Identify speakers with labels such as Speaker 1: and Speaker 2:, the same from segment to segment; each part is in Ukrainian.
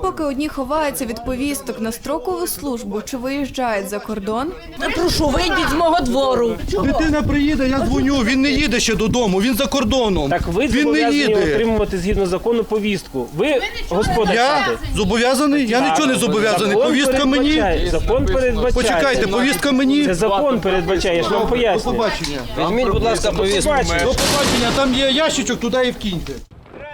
Speaker 1: Поки одні ховаються від повісток на строкову службу чи виїжджають за кордон,
Speaker 2: Прошу, вийдіть з мого двору.
Speaker 3: Дитина приїде, я дзвоню. Він не їде ще додому, він за кордоном.
Speaker 4: Так ви
Speaker 3: він не їде.
Speaker 4: отримувати згідно закону повістку. Ви господар
Speaker 3: Я зобов'язаний? Я нічого не зобов'язаний.
Speaker 4: Закон
Speaker 3: Повістка мені.
Speaker 4: Закон передбачає.
Speaker 3: Почекайте, повістка мені.
Speaker 4: Це закон передбачає, я ж вам
Speaker 3: До
Speaker 4: пояснюю.
Speaker 3: побачення.
Speaker 5: Візьміть, будь ласка, повістку.
Speaker 3: До побачення. Там є ящичок, туди і вкиньте.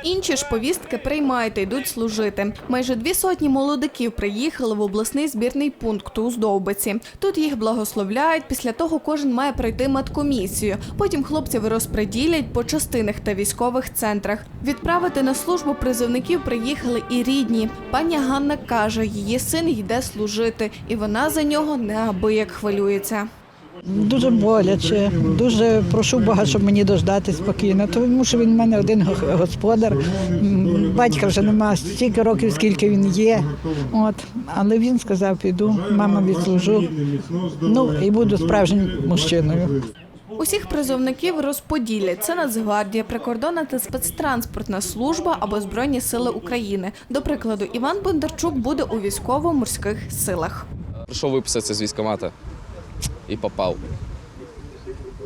Speaker 1: Інші ж повістки приймають йдуть служити. Майже дві сотні молодиків приїхали в обласний збірний пункт у Здовбиці. Тут їх благословляють. Після того кожен має пройти медкомісію. Потім хлопців розпреділять по частинах та військових центрах. Відправити на службу призовників приїхали і рідні. Пані Ганна каже, її син йде служити, і вона за нього неабияк хвилюється.
Speaker 6: Дуже боляче, дуже прошу Бога, щоб мені дождати спокійно, тому що він в мене один господар. Батька вже нема стільки років, скільки він є. От. Але він сказав, піду, мама відслужу. Ну і буду справжнім мужчиною.
Speaker 1: Усіх призовників розподілять. Це Нацгвардія, прикордонна та спецтранспортна служба або Збройні сили України. До прикладу, Іван Бондарчук буде у військово-морських силах.
Speaker 5: Прийшов виписатися з військкомата і попав.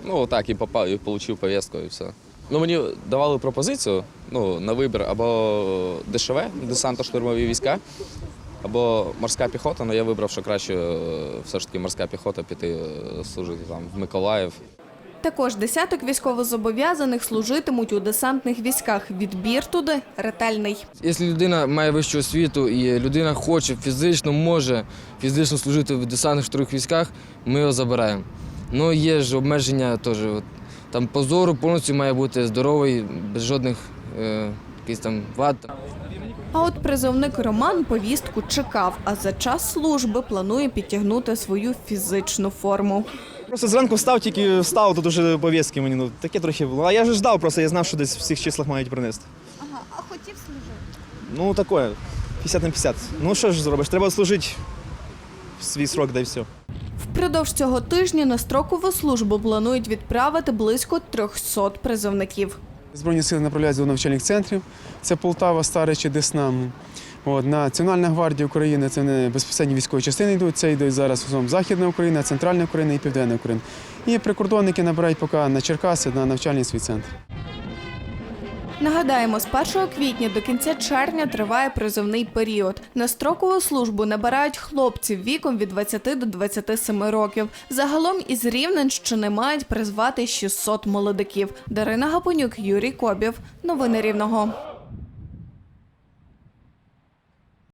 Speaker 5: Ну, так, і попав, і отримав повістку, і все. Ну, мені давали пропозицію ну, на вибір або ДШВ, десантно-штурмові війська, або морська піхота. Ну, я вибрав, що краще е, все ж таки морська піхота піти е, служити там в Миколаїв.
Speaker 1: Також десяток військовозобов'язаних служитимуть у десантних військах. Відбір туди ретельний.
Speaker 7: Якщо людина має вищу освіту і людина хоче фізично, може фізично служити в десантних штурмових військах, ми його забираємо. Ну є ж обмеження теж. Там позору повністю має бути здоровий, без жодних е, якихось там вад.
Speaker 1: А от призовник Роман повістку чекав, а за час служби планує підтягнути свою фізичну форму.
Speaker 8: Просто зранку встав, тільки встав, тут уже повістки мені. Ну таке трохи було. А я вже ждав, просто я знав, що десь в цих числах мають принести. Ага, а хотів служити? Ну таке, 50 на 50. Ну що ж зробиш? Треба служити в свій срок, да й все.
Speaker 1: Впродовж цього тижня на строкову службу планують відправити близько 300 призовників.
Speaker 9: Збройні сили направляють до навчальних центрів. Це Полтава, Старич і Десна. От, Національна гвардія України це не безпосередньо військові частини йдуть. Це йдуть зараз основному Західна Україна, Центральна Україна і Південна Україна. І прикордонники набирають поки на Черкаси, на навчальний свій центр.
Speaker 1: Нагадаємо, з 1 квітня до кінця червня триває призовний період. На строкову службу набирають хлопців віком від 20 до 27 років. Загалом із Рівненщини мають призвати 600 молодиків. Дарина Гапонюк, Юрій Кобів. Новини Рівного.